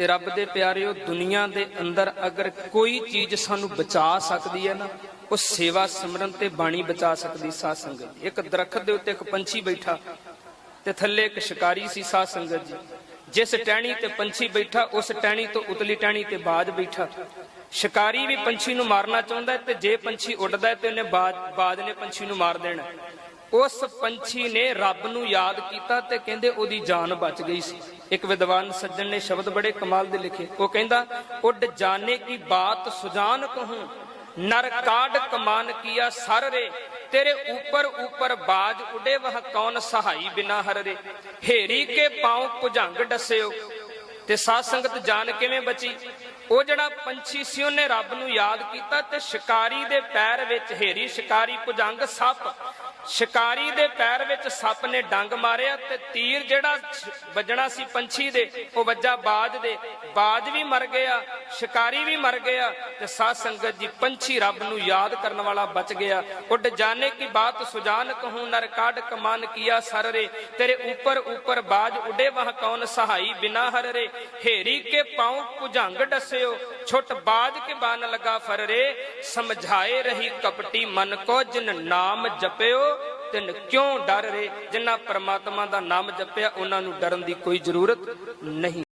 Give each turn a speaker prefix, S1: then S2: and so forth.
S1: ਤੇ ਰੱਬ ਦੇ ਪਿਆਰਿਓ, ਦੁਨੀਆ ਦੇ ਅੰਦਰ ਅਗਰ ਕੋਈ ਚੀਜ਼ ਸਾਨੂੰ ਬਚਾ ਸਕਦੀ ਹੈ ਨਾ, ਉਹ ਸੇਵਾ ਸਿਮਰਨ ਤੇ ਬਾਣੀ ਬਚਾ ਸਕਦੀ ਸਾਧ ਸੰਗਤ ਇੱਕ ਦਰਖਤ ਦੇ ਉੱਤੇ ਇੱਕ ਪੰਛੀ ਬੈਠਾ ਤੇ ਥੱਲੇ ਇੱਕ ਸ਼ਿਕਾਰੀ ਸੀ ਸਾਧ ਸੰਗਤ ਜੀ। ਜਿਸ ਟਹਿਣੀ ਤੇ ਪੰਛੀ ਬੈਠਾ, ਉਸ ਟਹਿਣੀ ਤੋਂ ਉਤਲੀ ਟਹਿਣੀ ਤੇ ਬਾਜ ਬੈਠਾ। ਸ਼ਿਕਾਰੀ ਵੀ ਪੰਛੀ ਨੂੰ ਮਾਰਨਾ ਚਾਹੁੰਦਾ ਤੇ ਜੇ ਪੰਛੀ ਉੱਡਦਾ ਤੇ ਉਹਨੇ ਬਾਜ ਬਾਜ ਨੇ ਪੰਛੀ ਨੂੰ ਮਾਰ ਦੇਣਾ। ਉਸ ਪੰਛੀ ਨੇ ਰੱਬ ਨੂੰ ਯਾਦ ਕੀਤਾ ਤੇ ਕਹਿੰਦੇ ਉਹਦੀ ਜਾਨ ਬਚ ਗਈ ਸੀ। ਇੱਕ ਵਿਦਵਾਨ ਸੱਜਣ ਨੇ ਸ਼ਬਦ ਬੜੇ ਕਮਾਲ ਦੇ ਲਿਖੇ। ਉਹ ਕਹਿੰਦਾ, ਉੱਡ ਜਾਣੇ ਕੀ ਬਾਤ ਸੁਜਾਨ ਕਹੂੰ? ਨਰ ਕਾਢ ਕਮਾਨ ਕੀਆ ਸਰ ਰੇ? ਤੇਰੇ ਉੱਪਰ ਉੱਪਰ ਬਾਜ ਉਡੇ ਵਹ ਕੌਣ ਸਹਾਈ ਬਿਨਾ ਹਰ ਰੇ? ਹੇਰੀ ਕੇ ਪਾਉ ਭੁਜੰਗ ਡਸਿਓ। ਤੇ ਸਾਧ ਸੰਗਤ ਜਾਨ ਕਿਵੇਂ ਬਚੀ? ਉਹ ਜਿਹੜਾ ਪੰਛੀ ਸੀ ਉਹਨੇ ਰੱਬ ਨੂੰ ਯਾਦ ਕੀਤਾ ਤੇ ਸ਼ਿਕਾਰੀ ਦੇ ਪੈਰ ਵਿੱਚ ਹੇਰੀ ਸ਼ਿਕਾਰੀ ਭੁਜੰਗ ਸੱਪ ਸ਼ਿਕਾਰੀ ਦੇ ਪੈਰ ਵਿੱਚ ਸੱਪ ਨੇ ਡੰਗ ਮਾਰਿਆ ਤੇ ਤੀਰ ਜਿਹੜਾ ਵੱਜਣਾ ਸੀ ਪੰਛੀ ਦੇ, ਉਹ ਵੱਜਾ ਬਾਜ ਦੇ। ਬਾਜ ਵੀ ਮਰ ਗਿਆ, ਸ਼ਿਕਾਰੀ ਵੀ ਮਰ ਗਿਆ ਤੇ ਸਾਧ ਸੰਗਤ ਜੀ ਪੰਛੀ ਰੱਬ ਨੂੰ ਯਾਦ ਕਰਨ ਵਾਲਾ ਬਚ ਗਿਆ। ਉੱਡ ਜਾਣੇ ਕੀ ਬਾਤ ਸੁਜਾਨ ਕਹੂੰ ਨਰ ਕਾਢ ਕਮਾਨ ਕੀਆ ਸਰ ਰੇ। ਤੇਰੇ ਉੱਪਰ ਉੱਪਰ ਬਾਜ ਉਡੇ ਵਹ ਕੌਣ ਸਹਾਈ ਬਿਨਾ ਹਰ ਰੇ। ਹੇਰੀ ਕੇ ਪਾਉ ਭੁਜੰਗ ਡਸਿਓ, ਛੁੱਟ ਬਾਜ ਕੇ ਬਾਨ ਲਗਾ ਫਰ ਰੇ। ਸਮਝਾਏ ਰਹੀ ਕਪਟੀ ਮਨ ਕੋ, ਜਿਨ ਨਾਮ ਜਪਿਓ, ਤਿਨ ਕਿਉਂ ਡਰ ਰੇ ਜਿਨ੍ਹਾਂ ਪਰਮਾਤਮਾ ਦਾ ਨਾਮ ਜਪਿਆ, ਉਹਨਾਂ ਨੂੰ ਡਰਨ ਦੀ ਕੋਈ ਜ਼ਰੂਰਤ ਨਹੀਂ।